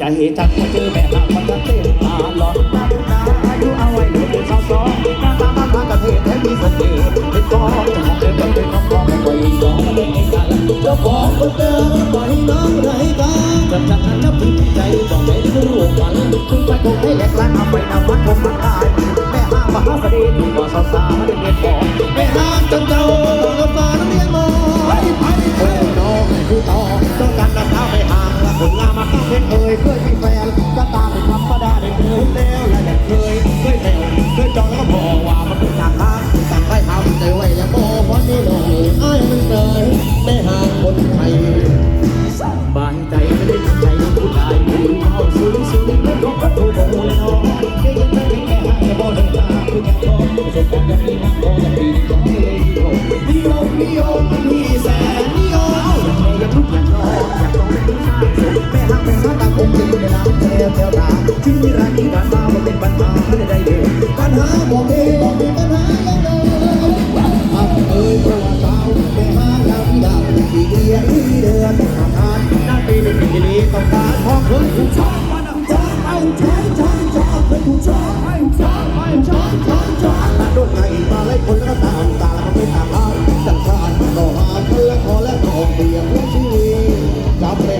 ใจจังมาเจอแม่นางมันก็เต้นตาหลอนตาดูตาอายุเอาไว้เด็กเป็นสาวสองหน้าตาบ้านทากระเทศแท้มีเสน่ห์เป็นกองจะของเดินเป็นของกองไม่ค่อยยอมไม่ได้กันเจ้าของคนเดิมปล่อยน้องไรกันจับจังนั้นจับผิดใจบอกไม่รู้วันคุยไปคงให้แหลกล้านเอาไปนำวัดคงมันได้แม่ห้างมหาเสน่ห์ที่ว่าสาวสาวเรียนเรียนบอก เพชรเอ่ยเคยมีแฟนก็ตามเป็นธรรมดาได้เคยแล้วและอยากเคยเคยแถวเคยจองแล้วก็บอกว่ามันเป็นทางทางต่างใครทำแต่ไว้อย่าบอกเพราะนี่น้องไอ้ายมันเตยไม่ห่างคนไทยสบายใจไม่ได้ใจผู้ชายผู้เขาสูงสูงแล้วก็พัดถูกของมูลน้องได้ยินได้แค่ให้บ่ได้ตาคือแค่ท้องประสบการณ์แบบนี้นะพอจะปีนก็เลยนิยมนิยมมีแสน ที่มีรักที่ผ่านมามันเป็นปัญหาไม่ได้เดียวปัญหาบอกเองบอกมีปัญหาย่างเดิมอับเอ่ยประวัติศาสตร์แม่ฮักยาวที่ดาวที่เดียที่เดือนต้องทานนั่นปีเป็นปีนี้ต้องการพอเคยถูกชอบมันชอบเอาชอบชอบชอบเคยถูกชอบให้ชอบให้ชอบชอบชอบโดนไงมาไล่คนแล้วก็ตามตาแล้วก็ไม่ตามอ่าจังชาติก็หาเพื่อขอและขอเปลี่ยนชีวิตจำไปห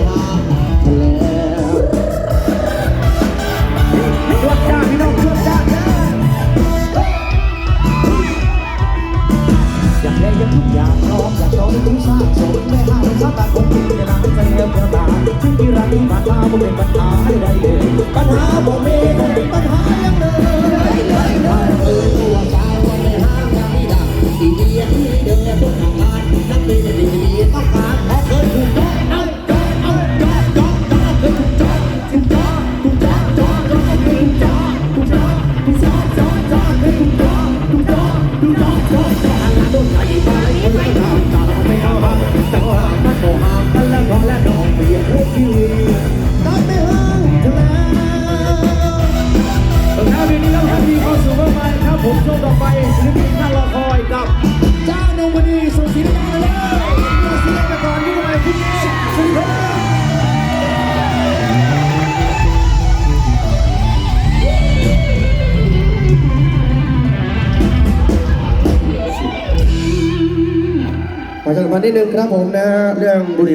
ที่ผ่านมาบ่เป็นปัญหาให้ได้เลยปัญหาบ่มีเป็นปัญหายังเลยเออตัวสาวว่าไม่ห้ามยังไม่ได้ดีดีที่เดินทุกทางทำงานนักดีดีดีต้องการขอเคยถูกต้องเอาจอเอาจอจอจอเคยถูกจอถูกจอถูกจอจอจอเคยถูกจอถูกจอถูกจอจ ขอจัดการนิดนึงครับผมนะเรื่องบุหรี่